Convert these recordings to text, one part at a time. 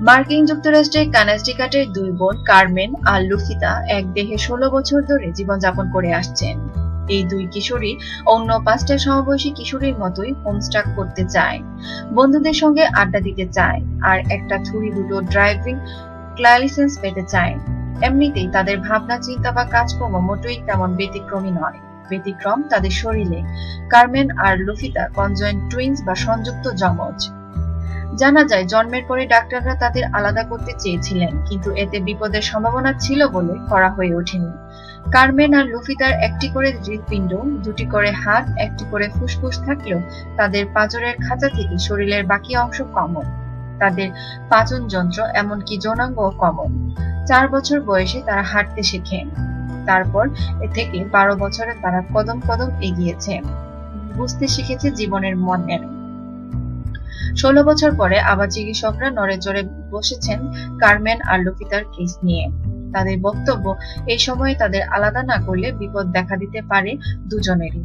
মার্কিন যুক্তরাষ্ট্রের কানেস্টিকাটের দুই বোন কার্মেন আর লুফিতা এক দেহে ষোলো বছর ধরে জীবনযাপন করে আসছেন। এই দুই কিশোরী অন্য পাঁচটা সমবয়সী কিশোরীর মতোই হোমস্টাক করতে চায়, বন্ধুদের সঙ্গে আড্ডা দিতে চায় আর একটা ছুরি দুটো ড্রাইভিং লাইসেন্স পেতে চায়। এমনিতেই তাদের ভাবনা, চিন্তা বা কাজকর্ম মোটেই তেমন ব্যতিক্রমী নয়। ব্যতিক্রম তাদের শরীরে। কার্মেন আর লুফিতা কনজয়েন্ট টুইন্স বা সংযুক্ত যমজ। জানা যায়, জন্মের পরে ডাক্তাররা তাদের আলাদা করতে চেয়েছিলেন, কিন্তু এতে বিপদের সম্ভাবনা ছিল বলে করা হয়ে ওঠেনি। কার্মেন আর লুফিতার একটি করে হৃৎপিণ্ড, দুটি করে হাত, একটি করে ফুসফুস থাকলেও তাদের পাঁজরের খাঁচা থেকে শরীরের বাকি অংশ কমন। তাদের পাচন যন্ত্র, এমনকি যৌনাঙ্গ কমন। চার বছর বয়সে তারা হাঁটতে শেখে তারপর এ থেকে বারো বছরে তারা কদম কদম এগিয়েছে। বুঝতে শিখেছে জীবনের মনের ষোলো বছর পরে আবার চিকিৎসকরা চড়ে বসেছেন কার্মেন আর লুফিতার কেস নিয়ে। তাদের বক্তব্য, এই সময়ে তাদের আলাদা না করলে বিপদ দেখা দিতে পারে দুজনেরই।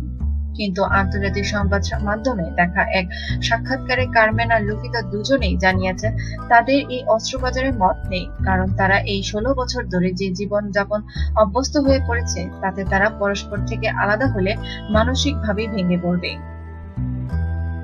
কিন্তু আন্তর্জাতিক সংবাদ মাধ্যমে দেখা এক সাক্ষাৎকারে কার্মেন আর লুফিতা দুজনেই জানিয়েছেন, তাদের এই অস্ত্রোপচারে মত নেই, কারণ তারা এই ষোলো বছর ধরে যে জীবন যাপন অভ্যস্ত হয়ে পড়েছে, তাতে তারা পরস্পর থেকে আলাদা হলে মানসিকভাবেই ভেঙে পড়বে।